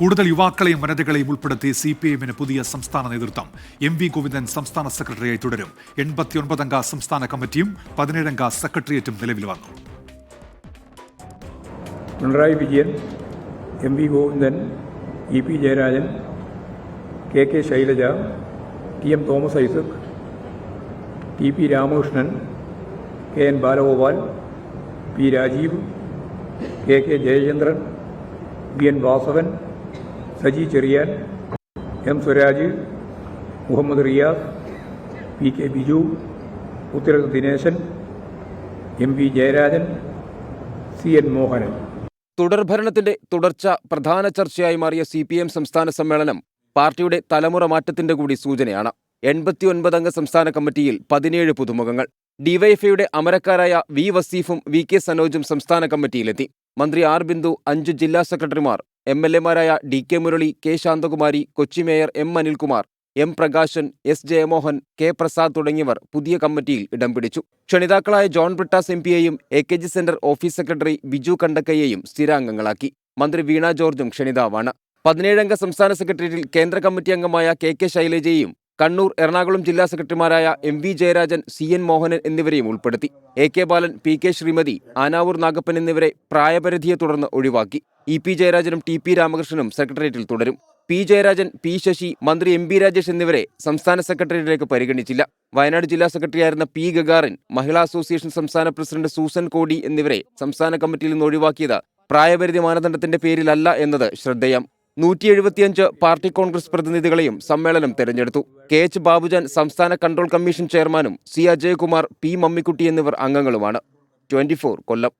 കൂടുതൽ യുവാക്കളെയും വനിതകളെയും ഉൾപ്പെടുത്തി C P എമ്മിന് പുതിയ സംസ്ഥാന നേതൃത്വം. എം വി ഗോവിന്ദൻ സംസ്ഥാന സെക്രട്ടറിയായി തുടരും. എൺപത്തിയൊൻപതംഗ സംസ്ഥാന കമ്മിറ്റിയും പതിനേഴംഗ സെക്രട്ടേറിയറ്റും നിലവിൽ വന്നു. Pinarayi Vijayan M V Govindan E P Jayarajan K K Shailaja T M Thomas Isaac T P Ramakrishnan K N Balagopal P Rajeev K K Jayachandran V N Vasavan Saji Cherian M Swaraj Muhammad Riyas P K Biju ഉത്തരക് Dineshan M V Jayarajan C N Mohanan. തുടർഭരണത്തിന്റെ തുടർച്ച പ്രധാന ചർച്ചയായി മാറിയ C P M സംസ്ഥാന സമ്മേളനം പാർട്ടിയുടെ തലമുറ മാറ്റത്തിന്റെ കൂടി സൂചനയാണ്. എൺപത്തിയൊൻപതംഗ സംസ്ഥാന കമ്മിറ്റിയിൽ പതിനേഴ് പുതുമുഖങ്ങൾ. ഡിവൈഎഫ്ഐയുടെ അമരക്കാരായ വി വസീഫും വി കെ സനോജും സംസ്ഥാന കമ്മിറ്റിയിലെത്തി. മന്ത്രി ആർ ബിന്ദു അഞ്ച് ജില്ലാ സെക്രട്ടറിമാർ M L എമാരായ D K Murali K Santhakumari Kochi mayor M Anilkumar M Prakashan S Jayamohan K Prasad തുടങ്ങിയവർ പുതിയ കമ്മിറ്റിയിൽ ഇടം പിടിച്ചു. ക്ഷണിതാക്കളായ John Brittas M പിയെയും A K G centre office secretary Biju കണ്ടക്കയെയും സ്ഥിരാംഗങ്ങളാക്കി. മന്ത്രി വീണ ജോർജും ക്ഷണിതാവാണ്. പതിനേഴംഗ സംസ്ഥാന സെക്രട്ടേറിയറ്റിൽ കേന്ദ്ര കമ്മിറ്റി അംഗമായ കെ കെ ശൈലജയെയും കണ്ണൂർ എറണാകുളം ജില്ലാ സെക്രട്ടറിമാരായ M V Jayarajan C N Mohanan എന്നിവരെയും ഉൾപ്പെടുത്തി. A K Balan P K Sreemathi Anavoor Nagappan എന്നിവരെ പ്രായപരിധിയെ തുടർന്ന് ഒഴിവാക്കി. ഇ പി ജയരാജനും ടി പി രാമകൃഷ്ണനും സെക്രട്ടേറിയറ്റിൽ തുടരും. പി ജയരാജൻ പി ശശി മന്ത്രി എം ബി രാജേഷ് എന്നിവരെ സംസ്ഥാന സെക്രട്ടേറിയറ്റിലേക്ക് പരിഗണിച്ചില്ല. വയനാട് ജില്ലാ സെക്രട്ടറിയായിരുന്ന പി ഗഗാറിൻ മഹിളാ അസോസിയേഷൻ സംസ്ഥാന പ്രസിഡന്റ് സൂസൻ കോടി എന്നിവരെ സംസ്ഥാന കമ്മിറ്റിയിൽ നിന്ന് ഒഴിവാക്കിയത് പ്രായപരിധി മാനദണ്ഡത്തിന്റെ പേരിലല്ല എന്നത് ശ്രദ്ധേയം. നൂറ്റി എഴുപത്തിയഞ്ച് പാർട്ടി കോൺഗ്രസ് പ്രതിനിധികളെയും സമ്മേളനം തെരഞ്ഞെടുത്തു. കെ എച്ച് ബാബുജാൻ സംസ്ഥാന കൺട്രോൾ കമ്മീഷൻ ചെയർമാനും സി അജയകുമാർ പി മമ്മിക്കുട്ടി എന്നിവർ അംഗങ്ങളുമാണ്. ട്വന്റി കൊല്ലം.